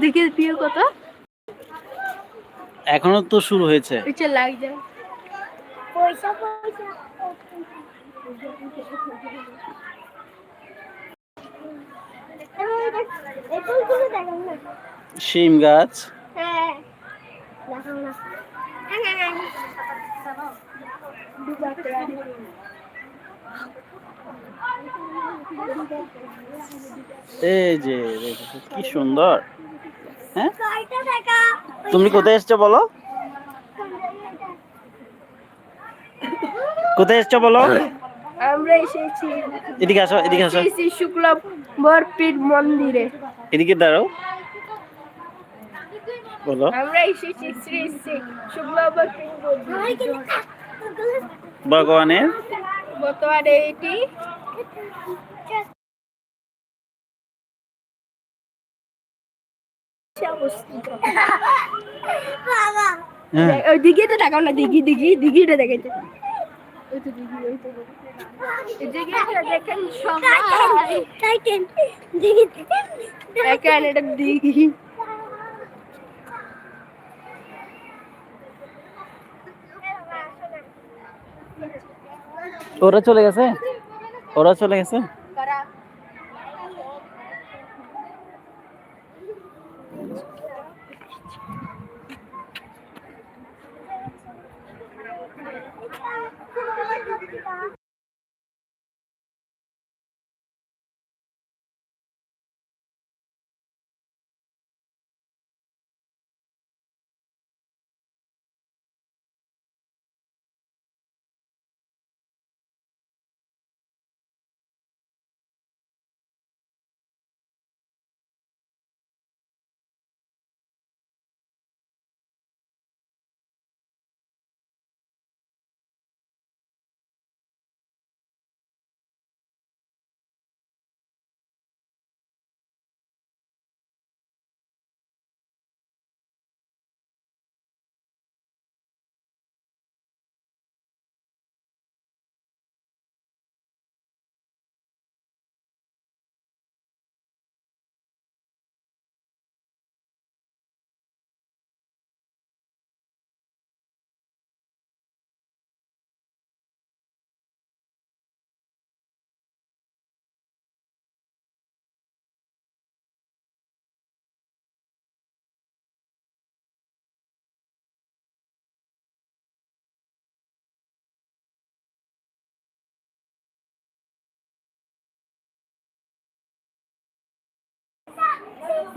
দেখি প্রিয় কত এখনও তো শুরু হয়েছে। পিছে লাগ যায় পয়সা পয়সা। শিম গাছ। হ্যাঁ। না এই যে কি সুন্দর। হ্যাঁ? তুমি কোথায় এসছো বলো? কোথায় এসছো বলো? আমরা এসেছি এদিকে আসো এদিকে আসো। শ্রী শ্রী শুক্ল বরপীঠ মন্দিরে। এদিকে দাঁড়াও। বলো। আমরা এসেছি শ্রী শ্রী শুক্ল বরপীঠ মন্দিরে। ভগবানের? বর্তমানে এটি ওই দিঘিতে দেখাও না দিঘি দিঘি দিঘিটা দেখাইতে ওই তো দিঘি ওই তো এই দিঘিটা দেখেন। সবাই টাইটেন দেখি দেখেন এটা দিঘি। ওরা চলে গেছে? ওরা চলে গেছে?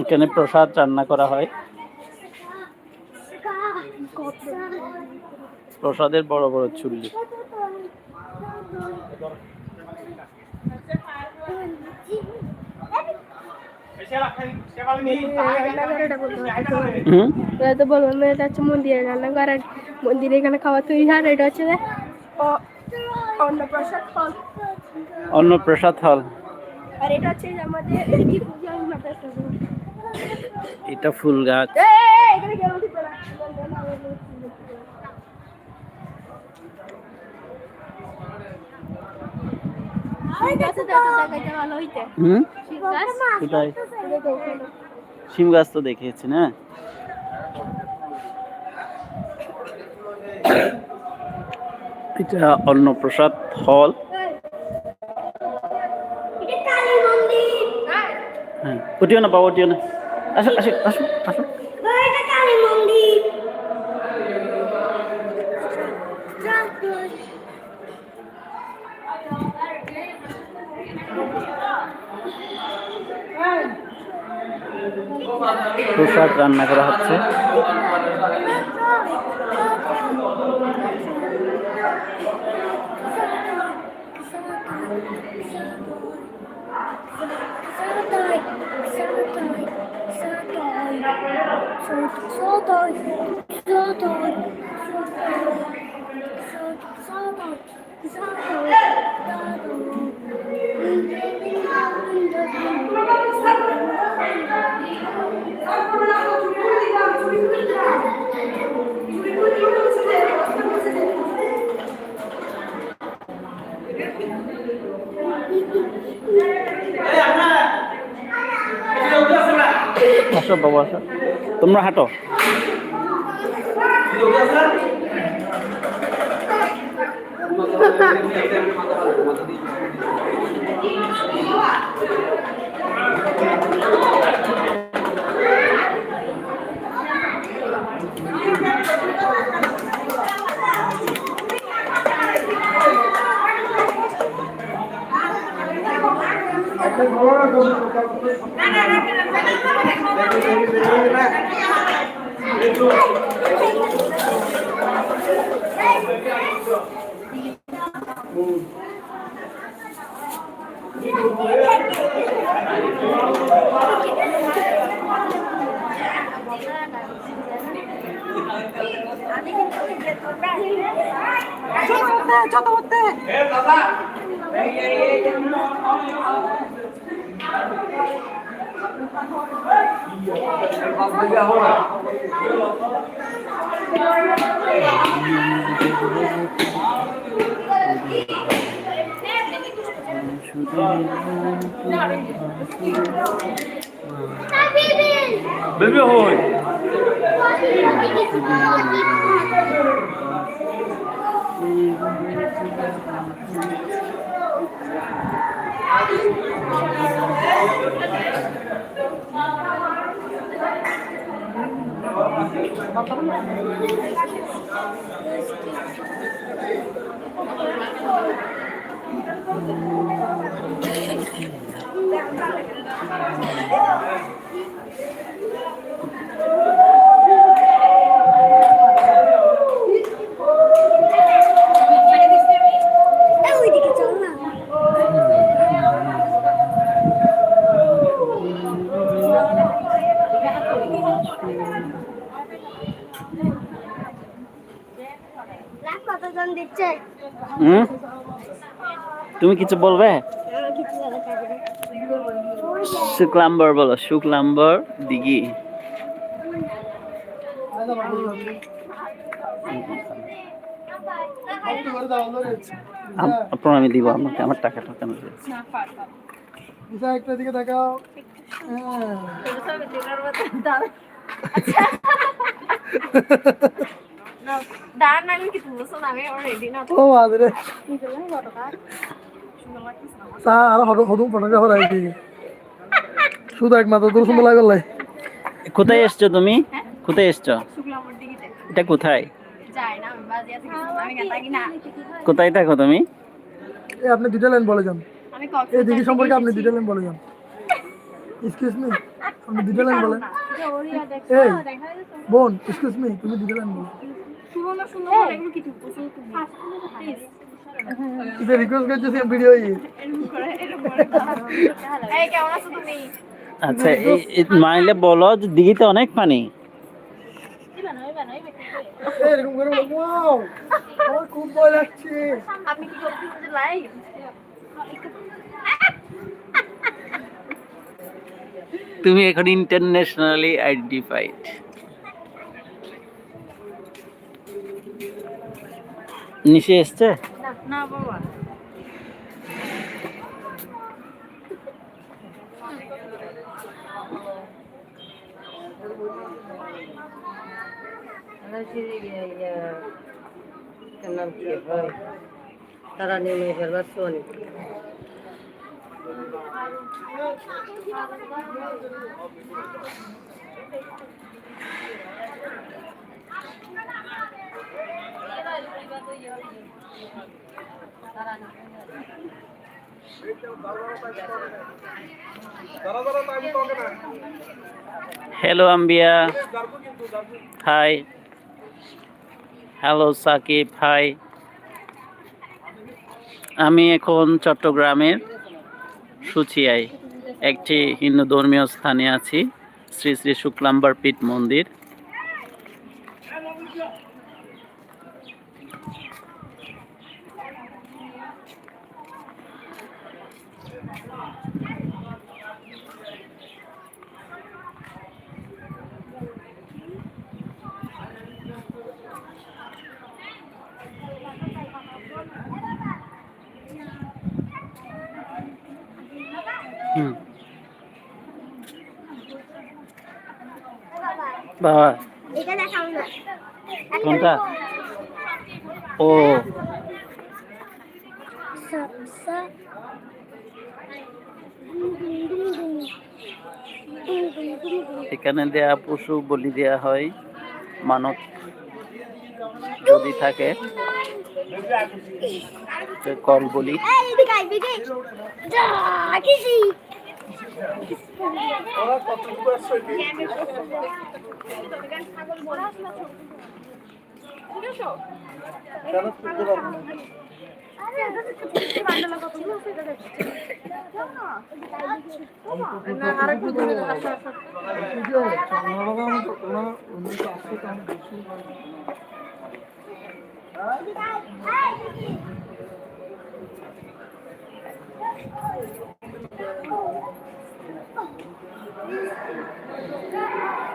এখানে প্রসাদ রান্না করা হয়। প্রসাদের বড় বড় চুল্লি। এটা তো বললাম না, এটা হচ্ছে মন্দিরের রান্নাঘর আর মন্দিরে এখানে খাওয়া তৈরি হয় এটা হচ্ছে অন্নপ্রসাদ ফল অন্য প্রসাদ হল। আর এটা হচ্ছে আমাদের এটা ফুল গাছ। শিম গাছ তো দেখিয়েছি না? এটা অন্নপ্রসাদ হল। এটা কালী মন্দির হ্যাঁ উঠিও না বাবা উঠিও না। আসো আসো আসো আসো এটা কালী প্রসাদ রান্না করা হচ্ছে। Спасибо, Ваша. Thank আসো বাবা আসো তোমরা হাঁটো বেবি হই এই তুমি কিছু বলবে। শুক্লাম্বর বলো শুক্লাম্বর দিঘি আমি দিব আমাকে আমার টাকা টাকা নেবে একটা দিকে দেখাও হ্যাঁ দাঁড়ান আমি কিছু বুঝছ না রেডি না ও আদরে আর হদম ফটোগ্রাফার আইছি শুধু একমাত্র তোর সুন্দর লাই কোথায় এসছো তুমি? কোথায় এসছো? এটা কোথায়? যাই না আমি বাজে আছি আমি গান থাকি না কোথায় থাকো? তুমি আপনি দুইটা লাইন বলে যান এই দিঘি সম্পর্কে আপনি দুইটা লাইন বলে। যান এক্সকিউজ মি আপনি দুইটা লাইন বলেন এই বোন এক্সকিউজ মি তুমি দুইটা লাইন বলো এটা রিকোয়েস্ট করতেছি ভিডিও ই। এরকম করে এরকম করে এই কেমন আছো তুমি? আচ্ছা মাইলে বলো যে দিঘিতে অনেক পানি। এরকম করে আমার খুব ভয় লাগছে। আপনি কি করতেছেন লাইভ তুমি এখন ইন্টারন্যাশনালি আইডেন্টিফাইড নিশে এসছে? না বাবা। নাম কি হয় তারা নেমে ফেলবার Soni hello Ambia hi hello Sakib hi আমি এখন চট্টগ্রামের সুচিয়ায় একটি হিন্দু ধর্মীয় স্থানে আছি, শ্রী শ্রী শুক্লাম্বার পীঠ মন্দির। বাবা। কোনটা? ও। এখানে দেয়া পশু বলি দেয়া হয় মানব যদি থাকে। কল বলি। এই, এদিকে আয়, এদিকে। Yeah.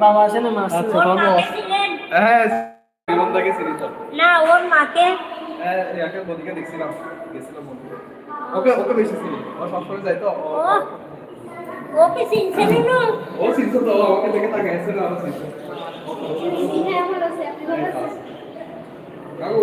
ঠিক আছে তো তো তো বাবা। না মাছ আচ্ছা বাবু হ্যাঁ জীবনটাকে চিনি তো। না ওর মাকে? হ্যাঁ ইয়াকে বদিকে দেখছিলাম গেছিলাম বন্ধু ওকে ওকে বেশি চিনি। ও সবসময় যাইতো ও ও ওকে চিনছে না? ও চিনতো তো ও আমাকে দেখে তাকে গেছে না আমার চিনতো। কাকু।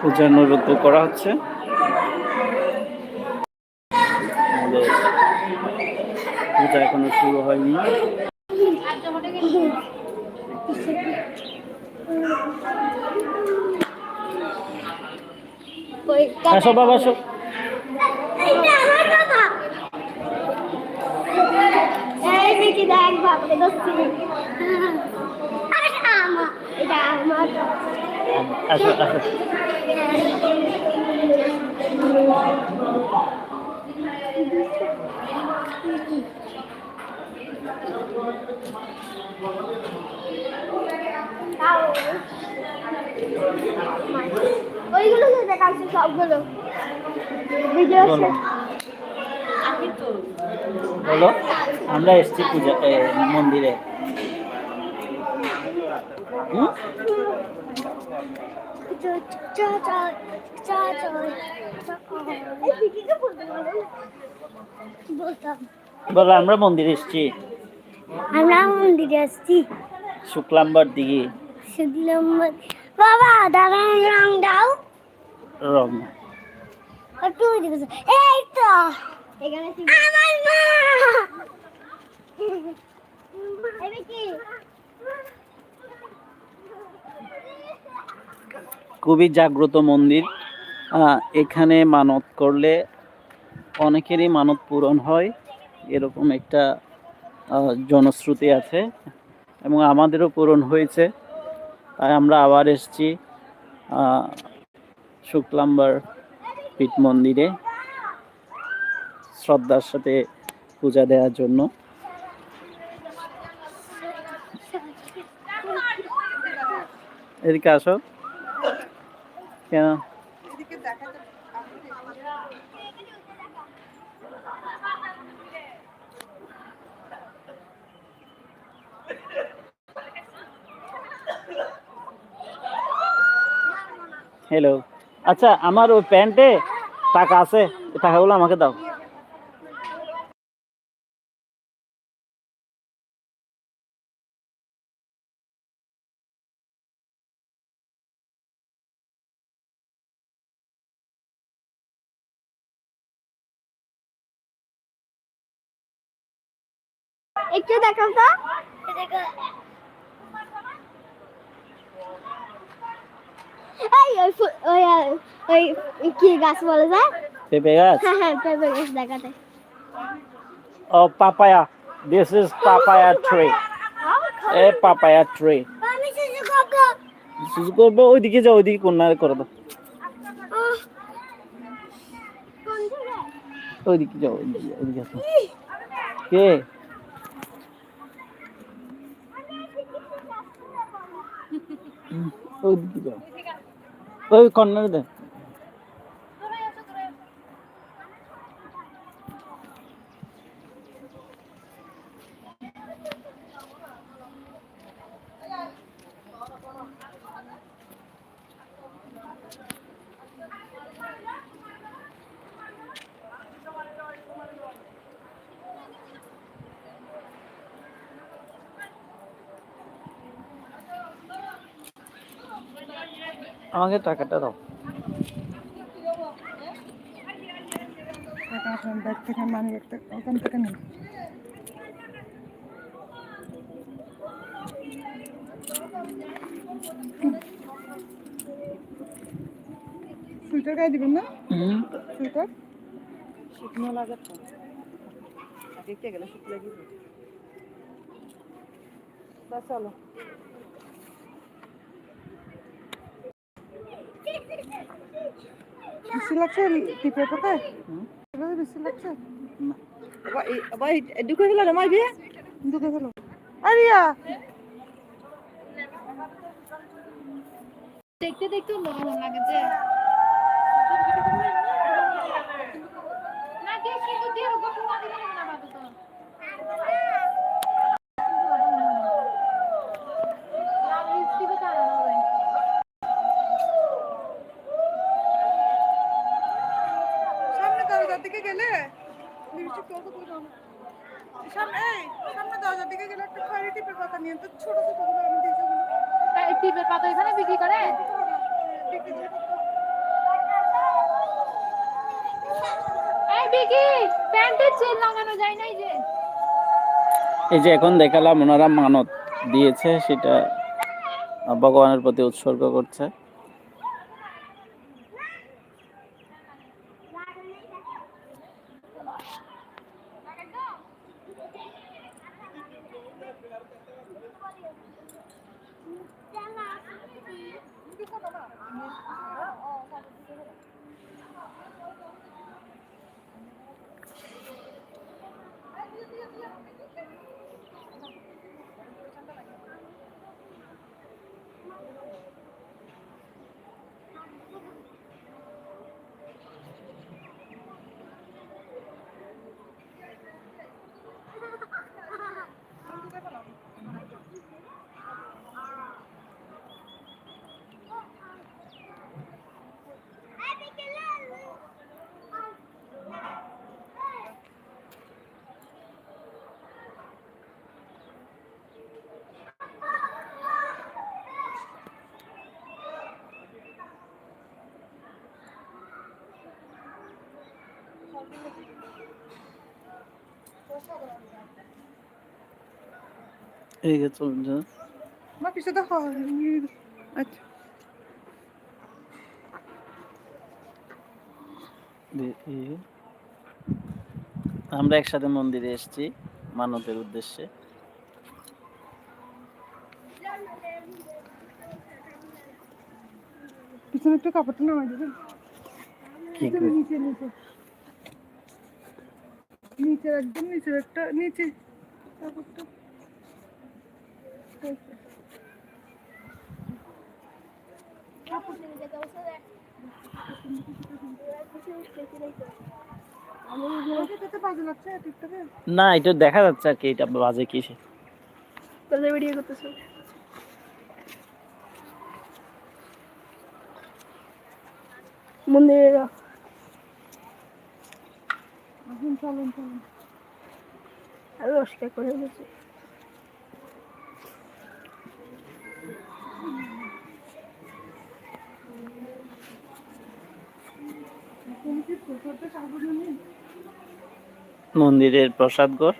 পূজানুরোধ করা হচ্ছে। পূজা এখনও শুরু হয়নি। আসো বাবা আসো এটা আমার বাবা এই মিকি দেখ বাবাকে দোস্তি এটা আমার এটা আমার আসো আসো ওইগুলো দেখাচ্ছে সবগুলো ভিডিও বলো বলো আমরা এসছি পূজা এ, মন্দিরে হুম? বলতাম বলো আমরা মন্দিরে এসছি আমরা মন্দিরে আসছি শুক্লাম্বার দিকে শুনলাম বাবা দাদা রং দাও। রং। একটু ওইদিকে যাও। এই তো। এখানে আমার মা। এটা কি? খুবই জাগ্রত মন্দির। এখানে মানত করলে অনেকেরই মানত পূরণ হয়। এরকম একটা জনশ্রুতি আছে এবং আমাদেরও পূরণ হয়েছে। তাই আমরা আবার এসেছি শুক্লাম্বার পীঠ মন্দিরে শ্রদ্ধার সাথে পূজা দেওয়ার জন্য। এদিকে আসো। কেন? হ্যালো আচ্ছা আমার ওই প্যান্টে টাকা আছে টাকাগুলো আমাকে দাও। একটু দেখাও তো এই ওই ফু- ওই আহ, ওই কি গাছ বলে যায়? পেঁপে গাছ? হ্যাঁ হ্যাঁ পেঁপে গাছ দেখাতে। ও papaya. This is papaya tree a papaya tree শুধু করব। ওইদিকে যাও ওইদিকে কন্যা করে দাও। ওইদিকে যাও ওইদিকে কে? ওইদিকে যাও। ওই কর্নারে দে। আমাকে টাকাটা দাও। টাকা আপনার ব্যাগ থেকে মানি ওখান থেকে নিন সুইটার গায়ে দিবেন না? হুম। সুইটার? শুকনো লাগে তো। দেখতে গেলে শুকনো লাগে চলো। বেশি লাগছে এভাবে বেশি লাগছে? ঢুকে গেল না মাই বিয়ে? ঢুকে গেল আরিয়া দেখতে দেখতে মরণ লাগে যে না দিয়ে কিন্তু দিয়ে গল্প না না বাবা তো। সামনে দরজার দিকে গেলে একটা খয়েরি টিপের পাতা নিয়ে তো ছোট ছোটগুলো আমি দিয়েছি টিপের পাতা এখানে বিক্রি করে? দেখে যে এই বিকি প্যান্টের চেন লাগানো যায় নাই যে। এই যে এখন দেখালাম ওনারা মানত দিয়েছে সেটা ভগবানের প্রতি উৎসর্গ করছে। এই আচ্ছা। আমরা একসাথে মন্দিরে এসেছি মানতের উদ্দেশ্যে। পিছনে একটু কাপড়টা নামাই দেবেন। কি নিচে নিচে। নিচে একদম নিচে একটা নিচে। কাপড়টা না এটা দেখা যাচ্ছে আর কি এটা বাজে কিসে তাহলে ভিডিও করতেছো। মন্দিরে। এখন চলুন চলুন। আমি অস্কার করে কাপড় মন্দিরের প্রসাদ ঘর।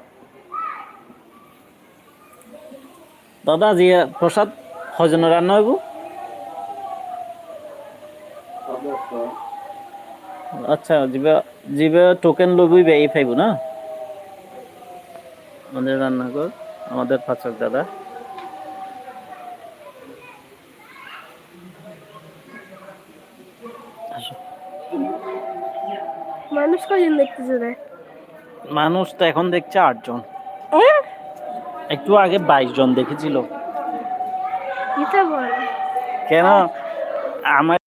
দাদা জি প্রসাদ হজন রান্না হইব? আচ্ছা জিবে জিবে টোকেন লবইবে এই পাইব না? আমাদের রান্নাঘর আমাদের পাচক দাদা। মানুষ কজন দেখতেছে রে? মানুষ তো এখন দেখছে আটজন। হ্যাঁ? একটু আগে বাইশ জন দেখেছিল কেন? আমার